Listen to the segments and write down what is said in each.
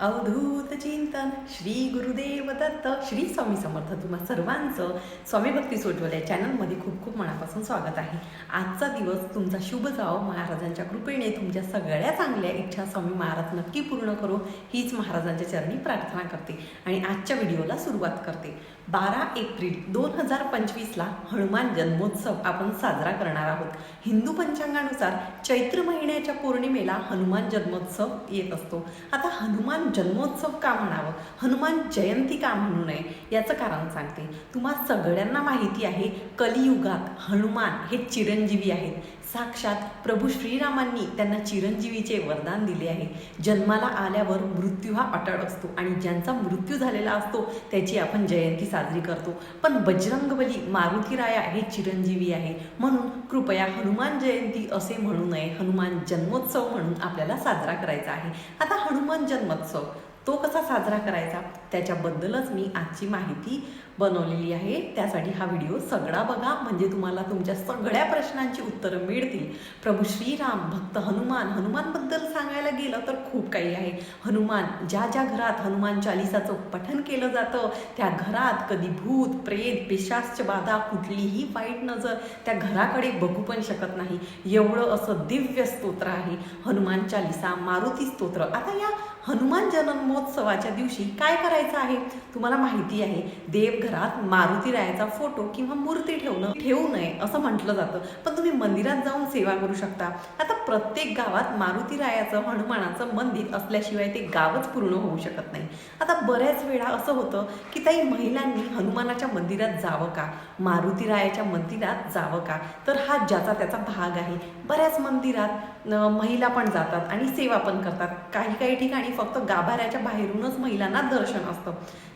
अवधूत चिंतन श्री गुरुदेव दत्त श्री स्वामी समर्थ तुम्हा सर्वांचं स्वामी भक्ती सोजवल या चॅनलमध्ये खूप खूप मनापासून स्वागत आहे. आजचा दिवस तुमचा शुभ जावो महाराजांच्या कृपेने तुमच्या सगळ्या चांगल्या इच्छा स्वामी महाराज नक्की पूर्ण करो. हीच महाराजांच्या चरणी प्रार्थना करते आणि आजच्या व्हिडिओला सुरुवात करते. बारा एप्रिल दोन हजार पंचवीसला हनुमान जन्मोत्सव आपण साजरा करणार आहोत. हिंदू पंचांगानुसार चैत्र महिन्याच्या पौर्णिमेला हनुमान जन्मोत्सव येत असतो. आता हनुमान जन्मोत्सव का म्हणावं? हनुमान जयंती का म्हणू नये? याचं कारण सांगते. तुम्हा सगळ्यांना माहिती आहे कलियुगात हनुमान हे चिरंजीवी आहेत. साक्षात प्रभू श्रीरामांनी त्यांना चिरंजीवीचे वरदान दिले आहे. जन्माला आल्यावर मृत्यू हा अटळ असतो आणि ज्यांचा मृत्यू झालेला असतो त्याची आपण जयंती साजरी करतो. पण बजरंगबली मारुतीराया हे चिरंजीवी आहे. म्हणून कृपया हनुमान जयंती असे म्हणू नये. हनुमान जन्मोत्सव म्हणून आपल्याला साजरा करायचा आहे. आता हनुमान जन्मोत्सव. तो कसा साजरा करायचा त्याच्याबद्दलच मी आजची माहिती बनवलेली आहे. त्यासाठी हा व्हिडिओ सगळा बघा. म्हणजे तुम्हाला तुमच्या सगळ्या प्रश्नांची उत्तरं मिळतील. प्रभू श्रीराम भक्त हनुमान हनुमानबद्दल सांगायला गेलं तर खूप काही आहे. हनुमान ज्या ज्या घरात हनुमान चालिसाचं पठन केलं जातं त्या घरात कधी भूत प्रेत पिशाच बाधा कुठलीही वाईट नजर त्या घराकडे बघू पण शकत नाही. एवढं असं दिव्य स्तोत्र आहे. हनुमान चालिसा मारुती स्तोत्र. आता या हनुमान जन्मोत्सवाच्या दिवशी काय करायचं आहे? तुम्हाला माहिती आहे देवघरात मारुती रायाचा फोटो किंवा मूर्ती ठेवणं ठेवू नये असं म्हटलं जातं. पण तुम्ही मंदिरात जाऊन सेवा करू शकता. आता प्रत्येक गावात मारुती रायाचं हनुमानाचं मंदिर असल्याशिवाय ते गावच पूर्ण होऊ शकत नाही. आता बऱ्याच वेळा असं होतं की काही महिलांनी हनुमानाच्या मंदिरात जावं का? मारुती रायाच्या मंदिरात जावं का? तर हा ज्याचा त्याचा भाग आहे. बऱ्याच मंदिरात महिला पण जातात आणि सेवा पण करतात. काही काही ठिकाणी फक्त गाभाऱ्याच्या बाहेरूनच महिलांना दर्शन असतं.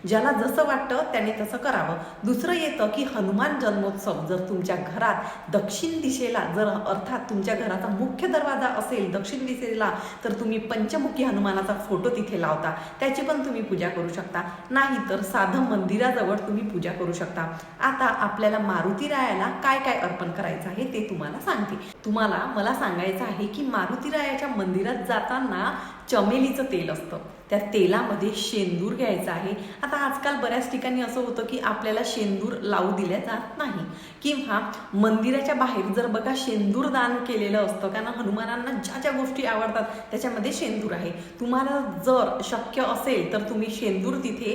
ज्याला जसं वाटतं त्याने तसं करावं. दुसरं येतं की हनुमान जन्मोत्सव जर तुमच्या घरात दक्षिण दिशेला जर अर्थात तुमच्या घराचा मुख्य दरवाजा असेल दक्षिण दिशेला तर तुम्ही पंचमुखी हनुमानाचा फोटो तिथे लावता. त्याची पण तुम्ही पूजा करू शकता. नाही तर साधं मंदिराजवळ तुम्ही पूजा करू शकता. आता आपल्याला मारुती रायाला काय काय अर्पण करायचं आहे ते तुम्हाला सांगते. तुम्हाला मला सांगायचं आहे की मारुती रायाच्या मंदिरात जाताना चमेलीचं तेल असतं. त्या तेलामध्ये शेंदूर घ्यायचा आहे. आता आजकाल बऱ्याच ठिकाणी असं होतं की आपल्याला शेंदूर लावू दिल्या जात नाही. किंवा मंदिराच्या बाहेर जर बघा शेंदूर दान केलेलं असतं कारण हनुमानांना ज्या ज्या गोष्टी आवडतात त्याच्यामध्ये शेंदूर आहे. तुम्हाला जर शक्य असेल तर तुम्ही शेंदूर तिथे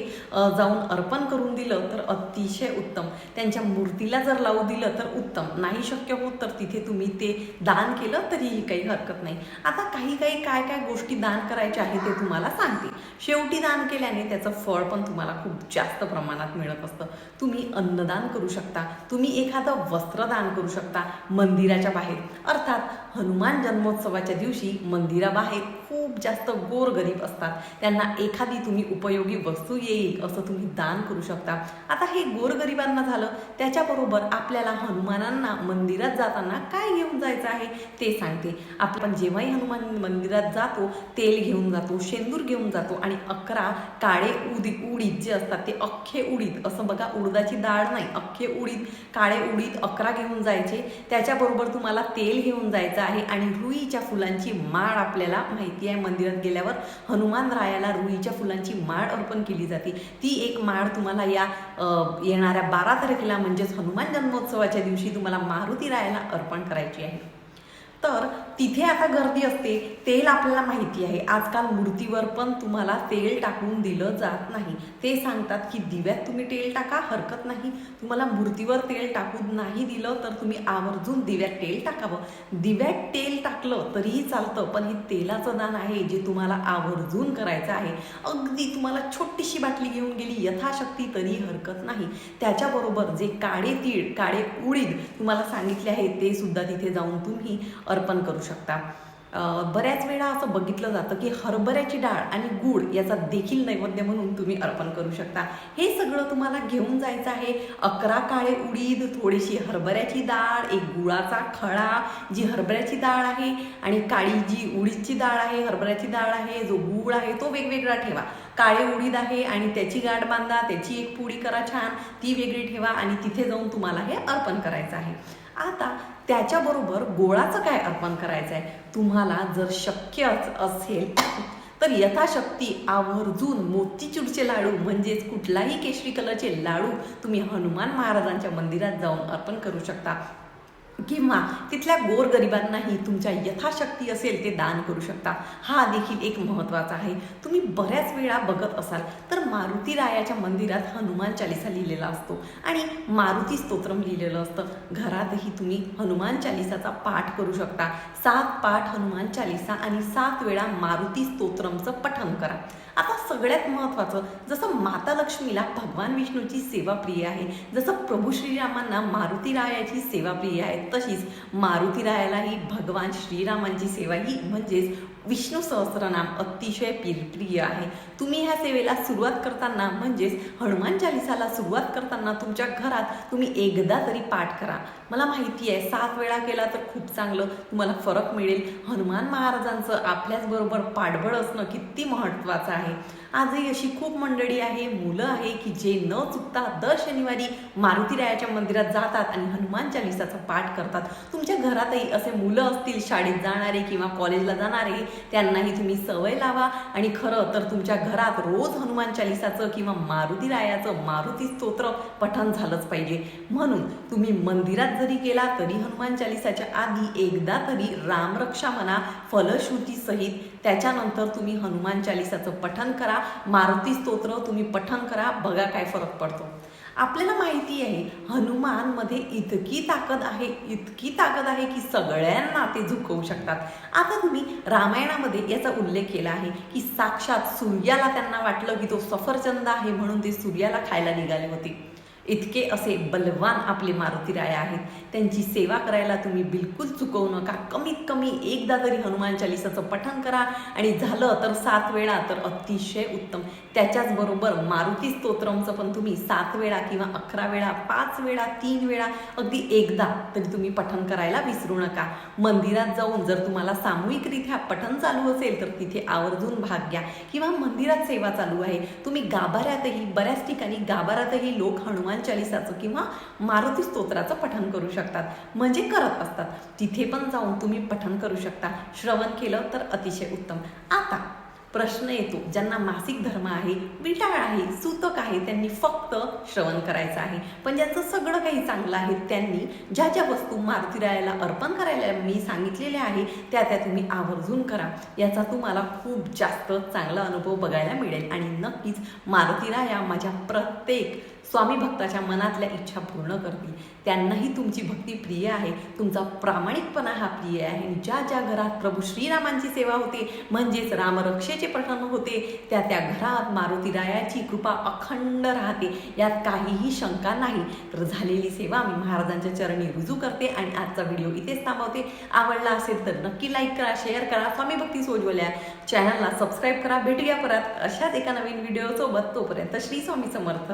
जाऊन अर्पण करून दिलं तर अतिशय उत्तम. त्यांच्या मूर्तीला जर लावू दिलं तर उत्तम. नाही शक्य होत तर तिथे तुम्ही ते दान केलं तरीही काही हरकत नाही. आता काही काही काय काय गोष्टी दान करायच्या आहे ते तुम्हाला सांगते. शेवटी दान केल्याने त्याचं फळ पण तुम्हाला खूप जास्त प्रमाणात मिळत असतं. तुम्ही अन्नदान करू शकता. तुम्ही एखादं वस्त्रदान करू शकता मंदिराच्या बाहेर. अर्थात हनुमान जन्मोत्सवाच्या दिवशी मंदिराबाहेर खूप जास्त गोरगरीब असतात. त्यांना एखादी तुम्ही उपयोगी वस्तू येईल असं तुम्ही दान करू शकता. आता हे गोरगरिबांना झालं. त्याच्याबरोबर आपल्याला हनुमानांना मंदिरात जाताना काय घेऊन जायचं आहे ते सांगते. आपण जेव्हाही हनुमान मंदिरात जातो तेल घेऊन जातो शेंदूर घेऊन जातो आणि अकरा काळे उदी उडीद जे असतात ते अख्खे उडीद. असं बघा उडदाची डाळ नाही अख्खे उडीद. काळे उडीद अकरा घेऊन जायचे. त्याच्याबरोबर तुम्हाला तेल घेऊन जायचं आहे आणि रुईच्या फुलांची माळ आपल्याला माहिती आहे मंदिरात गेल्यावर. हनुमान रायाला रुईच्या फुलांची माळ अर्पण केली जाते. ती एक माळ तुम्हाला या येणाऱ्या बारा तारखेला म्हणजेच हनुमान जन्मोत्सवाच्या दिवशी तुम्हाला मारुती रायाला अर्पण करायची आहे. तर तिथे आता गर्दी असते तेल आपल्याला माहिती आहे. आजकाल मूर्तीवर पण तुम्हाला तेल टाकून दिलं जात नाही. ते सांगतात की दिव्यात तुम्ही तेल टाका हरकत नाही. तुम्हाला मूर्तीवर तेल टाकून नाही दिलं तर तुम्ही आवर्जून दिव्यात तेल टाकावं. दिव्यात तेल टाकलं तरीही चालतं पण हे तेलाचं दान आहे जे तुम्हाला आवर्जून करायचं आहे. अगदी तुम्हाला छोटीशी बाटली घेऊन गेली यथाशक्ती तरी हरकत नाही. त्याच्याबरोबर जे काळे तीळ काळे उडीद तुम्हाला सांगितले आहे ते सुद्धा तिथे जाऊन तुम्ही अर्पण करू शकता. बऱ्याच वेळा असं बघितलं जातं की हरभऱ्याची डाळ आणि गूळ याचा देखील नैवेद्य म्हणून तुम्ही अर्पण करू शकता. हे सगळं तुम्हाला घेऊन जायचं आहे. अकरा काळे उडीद थोडीशी हरभऱ्याची डाळ एक गुळाचा खळा जी हरभऱ्याची डाळ आहे आणि काळी जी उडीदची डाळ आहे हरभऱ्याची डाळ आहे जो गूळ आहे तो वेगवेगळा ठेवा. काळे उडीद आहे आणि त्याची गाठ बांधा त्याची एक पुडी करा छान ती वेगळी ठेवा आणि तिथे जाऊन तुम्हाला हे अर्पण करायचं आहे. आता त्याच्याबरोबर गोळाचं काय अर्पण करायचं आहे तुम्हाला जर शक्य असेल तर यथाशक्ती आवर्जून मोतीचूरचे लाडू म्हणजेच कुठलाही केशरी कलरचे लाडू तुम्ही हनुमान महाराजांच्या मंदिरात जाऊन अर्पण करू शकता. किंवा तिथल्या गोरगरिबांनाही तुमच्या यथाशक्ती असेल ते दान करू शकता. हा देखील एक महत्त्वाचा आहे. तुम्ही बऱ्याच वेळा बघत असाल तर मारुती रायाच्या मंदिरात हनुमान चालिसा लिहिलेला असतो आणि मारुती स्तोत्रम लिहिलेलं असतं. घरातही तुम्ही हनुमान चालिसाचा पाठ करू शकता. सात पाठ हनुमान चालिसा आणि सात वेळा मारुती स्तोत्रमचं पठन करा. आता सगळ्यात महत्त्वाचं जसं माता लक्ष्मीला भगवान विष्णूची सेवा प्रिय आहे जसं प्रभू श्रीरामांना मारुती रायाची सेवा प्रिय आहे तशीच मारुती रायालाही भगवान श्रीरामांची सेवा ही म्हणजेच विष्णू सहस्रनाम अतिशय प्रिय प्रिय आहे. तुम्ही ह्या सेवेला सुरुवात करताना म्हणजेच हनुमान चालिसाला सुरुवात करताना तुमच्या घरात तुम्ही एकदा तरी पाठ करा. मला माहिती आहे सात वेळा केला तर खूप चांगलं. तुम्हाला फरक मिळेल. हनुमान महाराजांचं आपल्याचबरोबर पाठबळ असणं किती महत्त्वाचं आहे. आजही अशी खूप मंडळी आहे मुलं आहे की जे न चुकता दर शनिवारी मारुतीरायाच्या मंदिरात जातात आणि हनुमान चालिसाचा पाठ करतात. तुमच्या घरातही असे मुलं असतील शाळेत जाणारे किंवा कॉलेजला जाणारे त्यांनाही तुम्ही सवय लावा. आणि खरं तर तुमच्या घरात रोज हनुमान चालिसाचं किंवा मारुती रायाचं मारुती स्तोत्र पठण झालंच पाहिजे. म्हणून तुम्ही मंदिरात जरी गेला तरी हनुमान चालिसाच्या आधी एकदा तरी रामरक्षा म्हणा फलश्रुतीसहित त्याच्यानंतर तुम्ही हनुमान चालिसाचं पठण करा. मारुती स्तोत्र तुम्ही पठण करा. बघा काय फरक पडतो. आपल्याला माहिती आहे हनुमानमध्ये इतकी ताकद आहे इतकी ताकद आहे की सगळ्यांना ते झुकवू शकतात. आता तुम्ही रामायणामध्ये याचा उल्लेख केला आहे की साक्षात सूर्याला त्यांना वाटलं की तो सफरचंद आहे म्हणून ते सूर्याला खायला निघाले होते. इतके असे बलवान आपले मारुती राय आहेत. त्यांची सेवा करायला तुम्ही बिलकुल चुकवू नका. कमीत कमी एकदा तरी हनुमान चालिसाचं पठण करा. आणि झालं तर सात वेळा तर अतिशय उत्तम. त्याच्याचबरोबर मारुती स्तोत्रमचं पण तुम्ही सात वेळा किंवा अकरा वेळा पाच वेळा तीन वेळा अगदी एकदा तरी तुम्ही पठण करायला विसरू नका. मंदिरात जाऊन जर तुम्हाला सामूहिकरित्या पठण चालू असेल तर तिथे आवर्जून भाग घ्या. किंवा मंदिरात सेवा चालू आहे. तुम्ही गाभाऱ्यातही बऱ्याच ठिकाणी गाभाऱ्यातही लोक हनुमान चालिसाचं किंवा मारुती स्तोत्राचं पठण करू शकतात. म्हणजे करत असतात. तिथे पण जाऊन तुम्ही पठण करू शकता. श्रवण केलं तर अतिशय उत्तम. आता प्रश्न येतो. ज्यांना मासिक धर्म आहे विटाळ आहे सूतक आहे त्यांनी फक्त श्रवण करायचं आहे. पण ज्यांचं सगळं काही चांगलं आहे त्यांनी ज्या ज्या वस्तू मारुतीरायाला अर्पण करायला मी सांगितलेल्या आहे त्या त्या तुम्ही आवर्जून करा. याचा तुम्हाला खूप जास्त चांगला अनुभव बघायला मिळेल. आणि नक्कीच मारुतीराया माझ्या प्रत्येक स्वामी भक्ताच्या मनातल्या इच्छा पूर्ण करतील. त्यांनाही तुमची भक्ती प्रिय आहे. तुमचा प्रामाणिकपणा हा प्रिय आहे. ज्या ज्या घरात प्रभू श्रीरामांची सेवा होते म्हणजेच रामरक्षेचे पठण होते त्या त्या घरात मारुतीरायाची कृपा अखंड अखंड राहते. यात काहीही शंका नाही. तर झालेली सेवा मी महाराजांच्या चरणी रुजू करते आणि आजचा व्हिडिओ इथेच थांबवते. आवडला असेल तर नक्की लाईक करा शेअर करा. स्वामी भक्ती सोजवल्या. चॅनलला सबस्क्राईब करा. भेटूया परत अशाच एका नवीन व्हिडिओसोबत तोपर्यंत श्री स्वामी समर्थ.